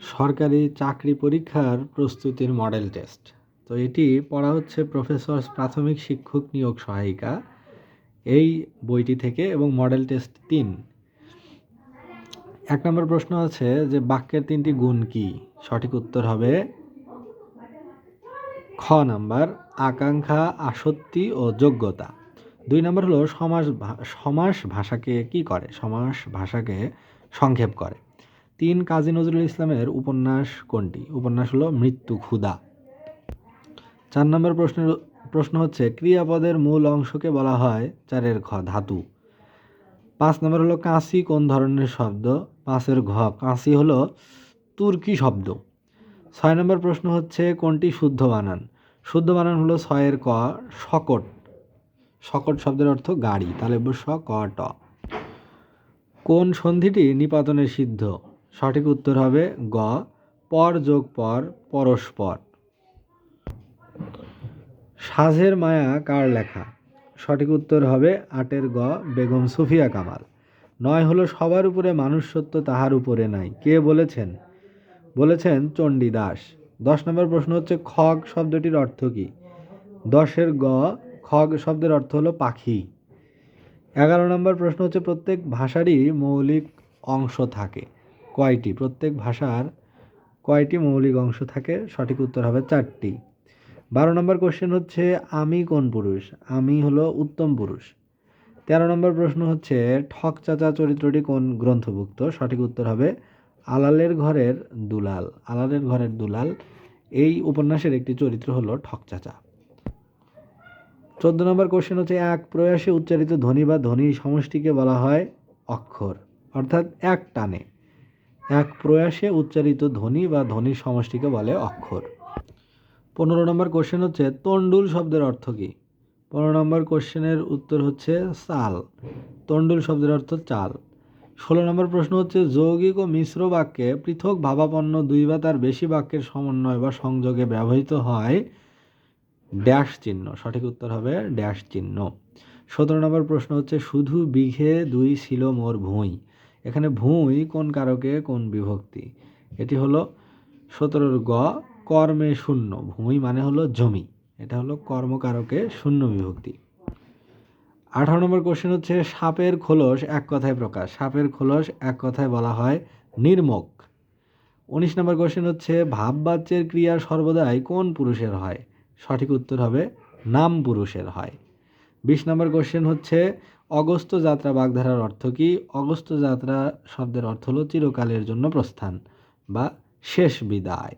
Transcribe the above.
সরকারি চাকরি পরীক্ষার প্রস্তুতির মডেল টেস্ট। তো এটি পড়া হচ্ছে প্রফেসর প্রাথমিক শিক্ষক নিয়োগ সহায়িকা এই বইটি থেকে এবং মডেল টেস্ট তিন। এক নম্বর প্রশ্ন আছে যে বাক্যের তিনটি গুণ কি? সঠিক উত্তর হবে খ নাম্বার, আকাঙ্ক্ষা, আসক্তি ও যোগ্যতা। দুই নম্বর হলো সমাস সমাস ভাষাকে কি করে? সমাস ভাষাকে সংক্ষেপ করে। তিন কাজী নজরুল ইসলামের উপন্যাস কোনটি? উপন্যাস হলো মৃত্যু ক্ষুধা। চার নম্বর প্রশ্নের প্রশ্ন হচ্ছে, ক্রিয়াপদের মূল অংশকে বলা হয় চারের ঘ, ধাতু। পাঁচ নম্বর হলো কাঁচি কোন ধরনের শব্দ? পাঁচের ঘ, কাঁসি হলো তুর্কি শব্দ। ছয় নম্বর প্রশ্ন হচ্ছে, কোনটি শুদ্ধ বানান? শুদ্ধ বানান হলো ছয়ের ক, শকট। শকট শব্দের অর্থ গাড়ি। তাহলে স ক, ট। কোন সন্ধিটি নিপাতনের সিদ্ধ? সঠিক উত্তর হবে গ, পর যোগ পর, পরস্পর। সাজের মায়া কার লেখা? সঠিক উত্তর হবে আটের গ, বেগম সুফিয়া কামাল। নয় হলো সবার উপরে মানুষ সত্য তাহার উপরে নাই। কে বলেছেন? বলেছেন চণ্ডীদাস দশ নম্বর প্রশ্ন হচ্ছে খগ শব্দটির অর্থ কী? দশের গ, খগ শব্দের অর্থ হলো পাখি। এগারো নম্বর প্রশ্ন হচ্ছে প্রত্যেক ভাষারই মৌলিক অংশ থাকে। কয়টি? প্রত্যেক ভাষার কয়টি মৌলিক অংশ থাকে? সঠিক উত্তর হবে চারটি। বারো নম্বর কোশ্চেন হচ্ছে, আমি কোন পুরুষ? আমি হলো উত্তম পুরুষ। তেরো নম্বর প্রশ্ন হচ্ছে, ঠক চাচা চরিত্রটি কোন গ্রন্থভুক্ত? সঠিক উত্তর হবে, আলালের ঘরের দুলাল। আলালের ঘরের দুলাল, এই উপন্যাসের একটি চরিত্র হলো ঠক চাচা। চোদ্দ নম্বর কোশ্চেন হচ্ছে, এক প্রয়াসে উচ্চারিত ধ্বনি বা ধ্বনি সমষ্টিকে বলা হয় অক্ষর, অর্থাৎ এক টানে। এক প্রয়াসে উচ্চারিত ধ্বনি বা ধ্বনির সমষ্টিকে বলে অক্ষর। পনেরো নম্বর কোশ্চেন হচ্ছে তন্ডুল শব্দের অর্থ কী? পনেরো নম্বর কোশ্চেনের উত্তর হচ্ছে চাল। তন্ডুল শব্দের অর্থ চাল। ষোলো নম্বর প্রশ্ন হচ্ছে, যৌগিক ও মিশ্র বাক্যে পৃথক ভাবাপন্ন দুই বা তার বেশি বাক্যের সমন্বয় বা সংযোগে ব্যবহৃত হয় ড্যাশ চিহ্ন। সঠিক উত্তর হবে ড্যাশ চিহ্ন। সতেরো নম্বর প্রশ্ন হচ্ছে, শুধু বিঘে দুই ছিল মোর ভুঁই। এখানে ভুঁই কোন কারকে, কোন বিভক্তি? এটি হলো সতেরোর গ, কর্মে শূন্য। ভূমি মানে হলো জমি। এটা হলো কর্মকারকে শূন্য বিভক্তি। আঠারো নম্বর কোশ্চেন হচ্ছে, সাপের খোলস এক কথায় প্রকাশ। সাপের খোলস এক কথায় বলা হয় নির্মক। উনিশ নম্বর কোশ্চেন হচ্ছে ভাববাচ্যের ক্রিয়া সর্বদাই কোন পুরুষের হয়? সঠিক উত্তর হবে, নাম পুরুষের হয়। বিশ নম্বর কোশ্চেন হচ্ছে অগস্ত যাত্রা বাগধারার অর্থ কী? অগস্ত যাত্রা শব্দের অর্থ হলো চিরকালের জন্য প্রস্থান বা শেষ বিদায়।